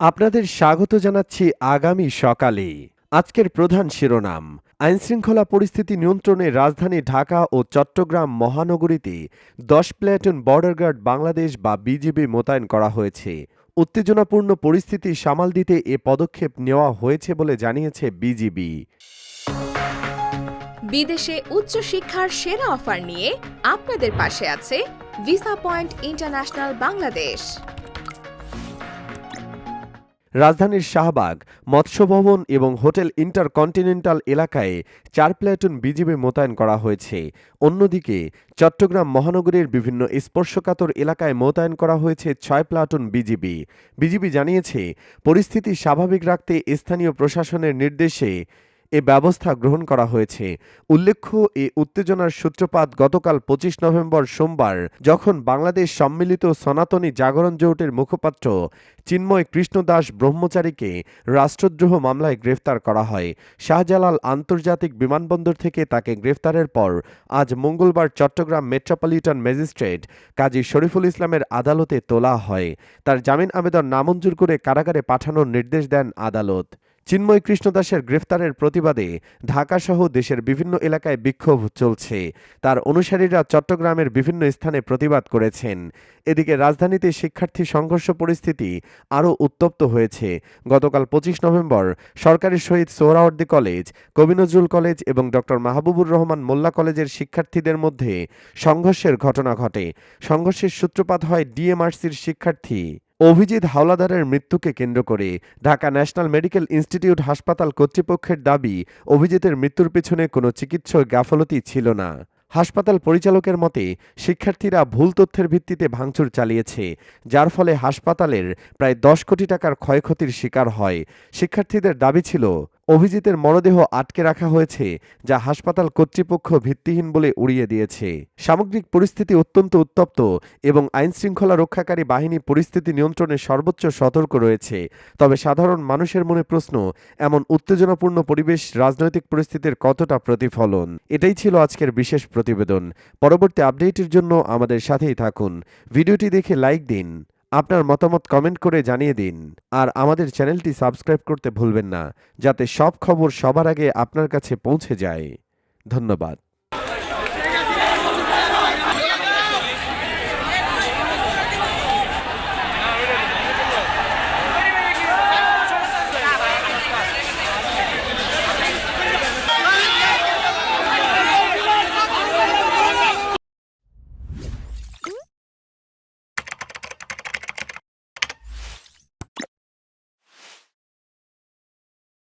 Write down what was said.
আপনাদের স্বাগত জানাচ্ছি আগামী সকালে। আজকের প্রধান শিরোনাম, আইনশৃঙ্খলা পরিস্থিতি নিয়ন্ত্রণে রাজধানী ঢাকা ও চট্টগ্রাম মহানগরীতে দশ প্ল্যাটুন বর্ডার গার্ড বাংলাদেশ বা বিজিবি মোতায়েন করা হয়েছে। উত্তেজনাপূর্ণ পরিস্থিতি সামাল দিতে এ পদক্ষেপ নেওয়া হয়েছে বলে জানিয়েছে বিজিবি। বিদেশে উচ্চশিক্ষার সেরা অফার নিয়ে আপনাদের পাশে আছে ভিসা পয়েন্ট ইন্টারন্যাশনাল বাংলাদেশ রাজধানীর শাহবাগ, মৎস্যভবন এবং হোটেল ইন্টারকন্টিনেন্টাল এলাকায় চার প্ল্যাটুন বিজিবি মোতায়েন করা হয়েছে। অন্যদিকে, চট্টগ্রাম মহানগরীর বিভিন্ন স্পর্শকাতর এলাকায় মোতায়েন করা হয়েছে ছয় প্লাটুন বিজিবি। বিজিবি জানিয়েছে, পরিস্থিতি স্বাভাবিক রাখতে স্থানীয় প্রশাসনের নির্দেশে এ ব্যবস্থা গ্রহণ করা হয়েছে। উল্লেখ্য, এ উত্তেজনার সূত্রপাত গতকাল পঁচিশ নভেম্বর সোমবার, যখন বাংলাদেশ সম্মিলিত সনাতনী জাগরণ জোটের মুখপাত্র চিন্ময় কৃষ্ণদাস ব্রহ্মচারীকে রাষ্ট্রদ্রোহ মামলায় গ্রেফতার করা হয়। শাহজালাল আন্তর্জাতিক বিমানবন্দর থেকে তাকে গ্রেফতারের পর আজ মঙ্গলবার চট্টগ্রাম মেট্রোপলিটন ম্যাজিস্ট্রেট কাজী শরীফুল ইসলামের আদালতে তোলা হয়। তার জামিন আবেদন নামঞ্জুর করে কারাগারে পাঠানোর নির্দেশ দেন আদালত। চিন্ময় কৃষ্ণদাসের গ্রেফতারের প্রতিবাদে ঢাকাসহ দেশের বিভিন্ন এলাকায় বিক্ষোভ চলছে। তার অনুসারীরা চট্টগ্রামের বিভিন্ন স্থানে প্রতিবাদ করেছেন। এদিকে রাজধানীতে শিক্ষার্থী সংঘর্ষ পরিস্থিতি আরও উত্তপ্ত হয়েছে। গতকাল পঁচিশ নভেম্বর সরকারি শহীদ সোহরাওয়ার্দী কলেজ, কবি নজরুল কলেজ এবং ডক্টর মাহবুবুর রহমান মোল্লা কলেজের শিক্ষার্থীদের মধ্যে সংঘর্ষের ঘটনা ঘটে। সংঘর্ষের সূত্রপাত হয় ডিএমআরসির শিক্ষার্থী। অভিজিৎ হাওলাদারের মৃত্যুকে কেন্দ্র করে ঢাকা ন্যাশনাল মেডিকেল ইনস্টিটিউট হাসপাতাল কর্তৃপক্ষের দাবি, অভিজিতের মৃত্যুর পিছনে কোনো চিকিৎসক গাফলতি ছিল না। হাসপাতাল পরিচালকের মতে, শিক্ষার্থীরা ভুল তথ্যের ভিত্তিতে ভাঙচুর চালিয়েছে, যার ফলে হাসপাতালের প্রায় দশ কোটি টাকার ক্ষয়ক্ষতির শিকার হয়। শিক্ষার্থীদের দাবি ছিল অভিজিতের মরদেহ আটকে রাখা হয়েছে, যা হাসপাতাল কর্তৃপক্ষ ভিত্তিহীন বলে উড়িয়ে দিয়েছে। সামগ্রিক পরিস্থিতি অত্যন্ত উত্তপ্ত এবং আইনশৃঙ্খলা রক্ষাকারী বাহিনী পরিস্থিতি নিয়ন্ত্রণে সর্বোচ্চ সতর্ক রয়েছে। তবে সাধারণ মানুষের মনে প্রশ্ন, এমন উত্তেজনাপূর্ণ পরিবেশ রাজনৈতিক পরিস্থিতির কতটা প্রতিফলন? এটাই ছিল আজকের বিশেষ প্রতিবেদন। পরবর্তী আপডেটের জন্য আমাদের সাথেই থাকুন। ভিডিওটি দেখে লাইক দিন। আপনার মতামত কমেন্ট করে জানিয়ে দিন। আর আমাদের চ্যানেলটি সাবস্ক্রাইব করতে ভুলবেন না, যাতে সব খবর সবার আগে আপনার কাছে পৌঁছে যায়। ধন্যবাদ।